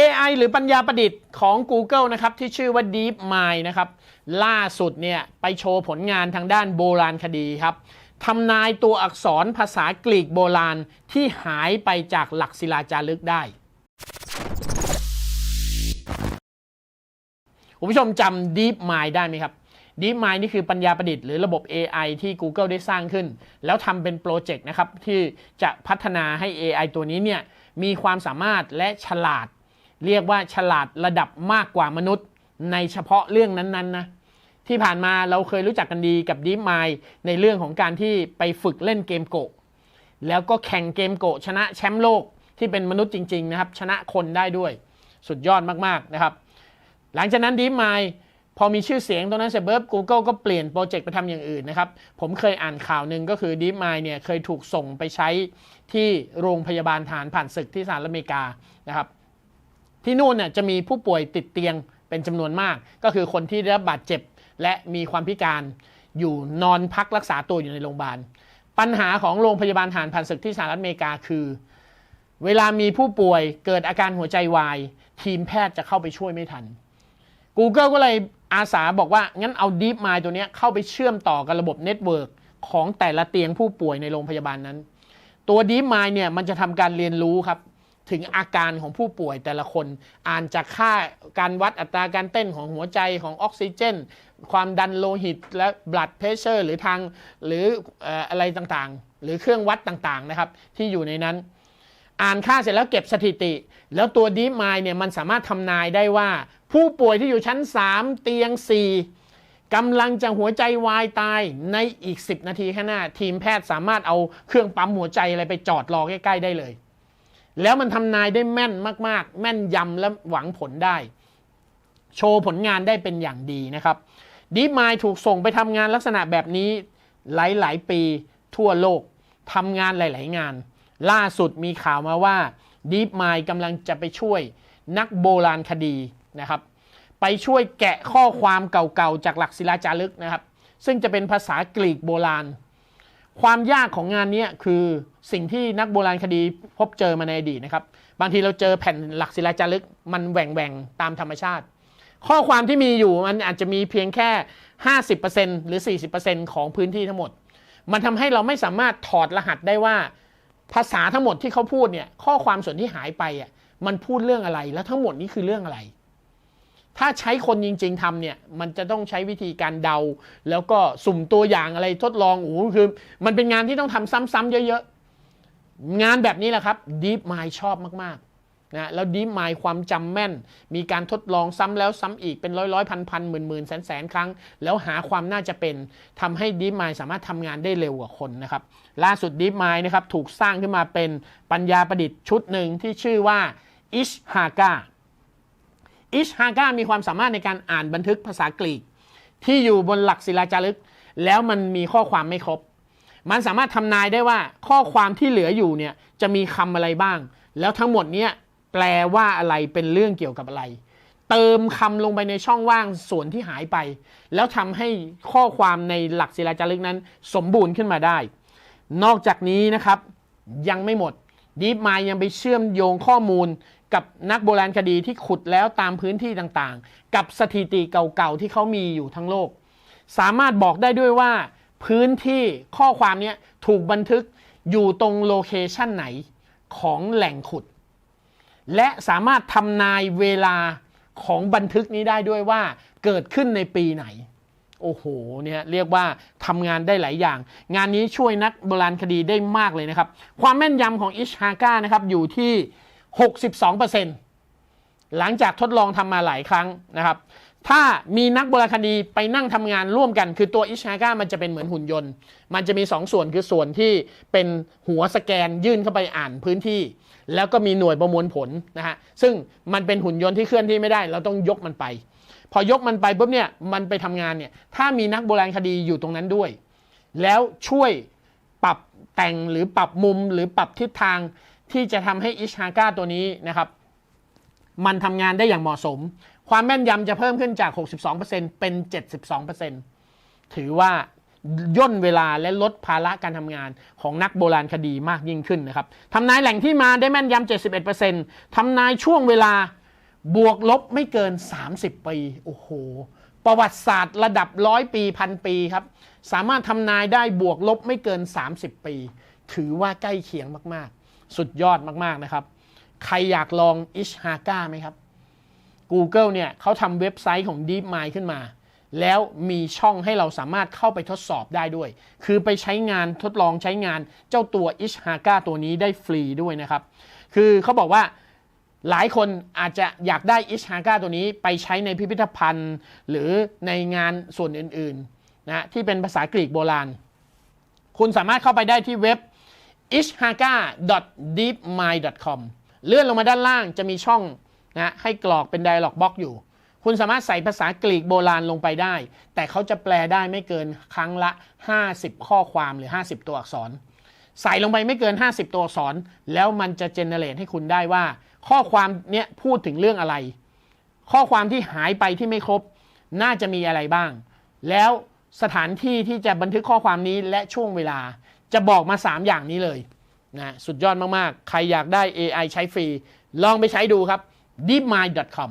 AI หรือปัญญาประดิษฐ์ของ Google นะครับ ที่ชื่อว่า DeepMind นะครับ ล่าสุดเนี่ย ไปโชว์ผลงานทางด้านโบราณคดีครับทำนายตัวอักษรภาษากรีกโบราณที่หายไปจากหลักศิลาจารึกได้คุณผู้ชมจำ DeepMind ได้ไหมครับ DeepMind นี่คือปัญญาประดิษฐ์หรือระบบ AI ที่ Google ได้สร้างขึ้น แล้วทำเป็นโปรเจกต์นะครับ ที่จะพัฒนาให้ AI ตัวนี้เนี่ยมีความสามารถและฉลาด เรียกว่าฉลาดระดับมากกว่ามนุษย์ ในเฉพาะเรื่องนั้นๆนะที่ผ่านมาเราเคยรู้จักกันดีกับ DeepMind ในเรื่องของการที่ไปฝึกเล่นเกมโกะแล้วก็แข่งเกมโกะชนะแชมป์โลกที่เป็นมนุษย์จริง ๆ นะครับ ชนะคนได้ด้วยสุดยอดมากๆนะครับ หลังจากนั้น DeepMind พอมีชื่อเสียงตรงนั้นเสร็จปุ๊บ Google ก็เปลี่ยนโปรเจกต์ไปทำอย่างอื่นนะครับ ผมเคยอ่านข่าวหนึ่งก็คือ DeepMind เนี่ยเคยถูกส่งไปใช้ที่โรงพยาบาลฐานผ่านศึกที่สหรัฐอเมริกานะครับ ที่นู่นเนี่ยจะมีผู้ป่วยติดเตียงเป็นจำนวนมาก ก็คือคนที่ได้รับบาดเจ็บและมีความพิการอยู่นอนพักรักษาตัวอยู่ในโรงพยาบาล ปัญหาของโรงพยาบาลฐานผ่านศึกที่สหรัฐอเมริกาคือ เวลามีผู้ป่วยเกิดอาการหัวใจวาย ทีมแพทย์จะเข้าไปช่วยไม่ทัน Google ก็เลยอาสาบอกว่า งั้นเอา DeepMind ตัวนี้เข้าไปเชื่อมต่อกับระบบเน็ตเวิร์กของแต่ละเตียงผู้ป่วยในโรงพยาบาลนั้น ตัว DeepMind เนี่ยมันจะทำการเรียนรู้ครับ ถึงอาการของผู้ป่วยแต่ละคน อ่านจากค่าการวัดอัตราการเต้นของหัวใจของออกซิเจน ความดันโลหิตและ blood pressure หรือทางหรือเอ่ออะไรต่างๆ หรือเครื่องวัดต่างๆนะครับที่อยู่ในนั้น อ่านค่าเสร็จแล้วเก็บสถิติ แล้วตัว DeepMind เนี่ยมันสามารถทำนายได้ว่า ผู้ป่วยที่อยู่ชั้น 3 เตียง 4กำลังจะหัวใจวายตายในอีก 10 นาทีข้างหน้า ทีมแพทย์สามารถเอาเครื่องปั๊มหัวใจอะไรไปจอดรอใกล้ ๆ ได้เลย แล้วมันทำนายได้แม่นมาก ๆ แม่นยำและหวังผลได้ โชว์ผลงานได้เป็นอย่างดีนะครับ DeepMind ถูกส่งไปทำงานลักษณะแบบนี้หลาย ๆ ปีทั่วโลกทำงานหลาย ๆ งาน ล่าสุดมีข่าวมาว่า DeepMind กำลังจะไปช่วยนักโบราณคดีนะครับ ไปช่วยแกะข้อความเก่า ๆ จากหลักศิลาจารึกนะครับ ซึ่งจะเป็นภาษากรีกโบราณ ความยากของงานนี้คือสิ่งที่นักโบราณคดีพบเจอมาในอดีตนะครับ บางทีเราเจอแผ่นหลักศิลาจารึกมันแหว่งแหว่งตามธรรมชาติ ข้อความที่มีอยู่มันอาจจะมีเพียงแค่ 50%หรือ 40%ของพื้นที่ทั้งหมด มันทำให้เราไม่สามารถถอดรหัสได้ว่า ภาษาทั้งหมดที่เขาพูดเนี่ยข้อความส่วนที่หายไปอะมันพูดเรื่องอะไรแล้วทั้งหมดนี้คือเรื่องอะไร ถ้าใช้คนจริง ๆทำเนี่ย มันจะต้องใช้วิธีการเดา แล้วก็สุ่มตัวอย่างอะไรทดลองโอ้โหคือ มันเป็นงานที่ต้องทำซ้ำๆเยอะๆ งานแบบนี้แหละครับ Deep Mind ชอบมากๆนะแล้ว Deep Mind ความจำแม่น มีการทดลองซ้ำแล้วซ้ำอีกเป็นร้อยร้อยพันพันหมื่นหมื่นแสนแสนครั้ง แล้วหาความน่าจะเป็นทำให้ Deep Mind สามารถทำงานได้เร็วกว่าคนนะครับล่าสุด Deep Mind นะครับถูกสร้างขึ้นมาเป็นปัญญาประดิษฐ์ชุดหนึ่งที่ชื่อว่า Ish Haga อิชฮาก้ามีความสามารถในการอ่านบันทึกภาษากรีก ที่อยู่บนหลักศิลาจารึก แล้วมันมีข้อความไม่ครบ มันสามารถทำนายได้ว่าข้อความที่เหลืออยู่เนี่ยจะมีคำอะไรบ้าง แล้วทั้งหมดเนี้ยแปลว่าอะไรเป็นเรื่องเกี่ยวกับอะไร เติมคำลงไปในช่องว่างส่วนที่หายไป แล้วทำให้ข้อความในหลักศิลาจารึกนั้น สมบูรณ์ขึ้นมาได้ นอกจากนี้นะครับยังไม่หมด DeepMind ยังไปเชื่อมโยงข้อมูล กับนักโบราณคดีที่ขุดแล้วตามพื้นที่ต่างๆ กับสถิติเก่าๆที่เขามีอยู่ทั้งโลก สามารถบอกได้ด้วยว่า พื้นที่ข้อความนี้ถูกบันทึกอยู่ตรงโลเคชันไหนของแหล่งขุด และสามารถทำนายเวลาของบันทึกนี้ได้ด้วยว่าเกิดขึ้นในปีไหน โอ้โหเนี่ยเรียกว่าทำงานได้หลายอย่าง งานนี้ช่วยนักโบราณคดีได้มากเลยนะครับ ความแม่นยำของอิชฮาก้านะครับอยู่ที่ 62%หลังจากทดลองทำมาหลายครั้งนะครับ ถ้ามีนักโบราณคดีไปนั่งทำงานร่วมกัน คือตัวอิชาก้ามันจะเป็นเหมือนหุ่นยนต์ มันจะมี 2 ส่วนคือส่วนที่เป็นหัวสแกนยื่นเข้าไปอ่านพื้นที่ แล้วก็มีหน่วยประมวลผลนะฮะซึ่งมันเป็นหุ่นยนต์ที่เคลื่อนที่ไม่ได้ เราต้องยกมันไป พอยกมันไปปุ๊บเนี่ยมันไปทำงานเนี่ยถ้ามีนักโบราณคดีอยู่ตรงนั้นด้วย แล้วช่วยปรับแต่งหรือปรับมุมหรือปรับทิศทาง ที่จะทำให้อิชฮาก้าตัวนี้นะครับ มันทำงานได้อย่างเหมาะสม ความแม่นยำจะเพิ่มขึ้นจาก 62%เป็น 72%ถือว่าย่นเวลาและลดภาระการทำงานของนักโบราณคดีมากยิ่งขึ้นนะครับทำนายแหล่งที่มาได้แม่นยำ 71%ทำนายช่วงเวลาบวกลบไม่เกิน 30 ปี โอ้โห ประวัติศาสตร์ระดับร้อยปีพันปีครับ สามารถทำนายได้บวกลบไม่เกิน 30 ปี ถือว่าใกล้เคียงมาก ๆ สุดยอดมากๆนะครับ ใครอยากลองอิชฮาก้าไหมครับ Google เนี่ยเขาทำเว็บไซต์ของ DeepMind ขึ้นมา แล้วมีช่องให้เราสามารถเข้าไปทดสอบได้ด้วย คือไปใช้งานทดลองใช้งานเจ้าตัว i s h a g a ตัวนี้ได้ฟรีด้วยนะครับ คือเขาบอกว่าหลายคนอาจจะอยากได้ i s h a g a ตัวนี้ไปใช้ในพิพิธภัณฑ์ หรือในงานส่วนอื่นๆนะที่เป็นภาษากรีกโบราณ คุณสามารถเข้าไปได้ที่เว็บ i s h a g a d e e p m i n d c o m เลื่อนลงมาด้านล่างจะมีช่องนะให้กรอกเป็น dialog box อยู่ คุณสามารถใส่ภาษากรีกโบราณลงไปได้ แต่เขาจะแปลได้ไม่เกินครั้งละ 50 ข้อความหรือ 50 ตัวอักษร ใส่ลงไปไม่เกิน 50 ตัวอักษร แล้วมันจะเจเนเรตให้คุณได้ว่า ข้อความเนี้ยพูดถึงเรื่องอะไร ข้อความที่หายไปที่ไม่ครบ น่าจะมีอะไรบ้าง แล้วสถานที่ที่จะบันทึกข้อความนี้และช่วงเวลา จะบอกมา 3 อย่างนี้เลยนะสุดยอดมาก ๆ ใครอยากได้ AI ใช้ฟรี ลองไปใช้ดูครับ deepmind.com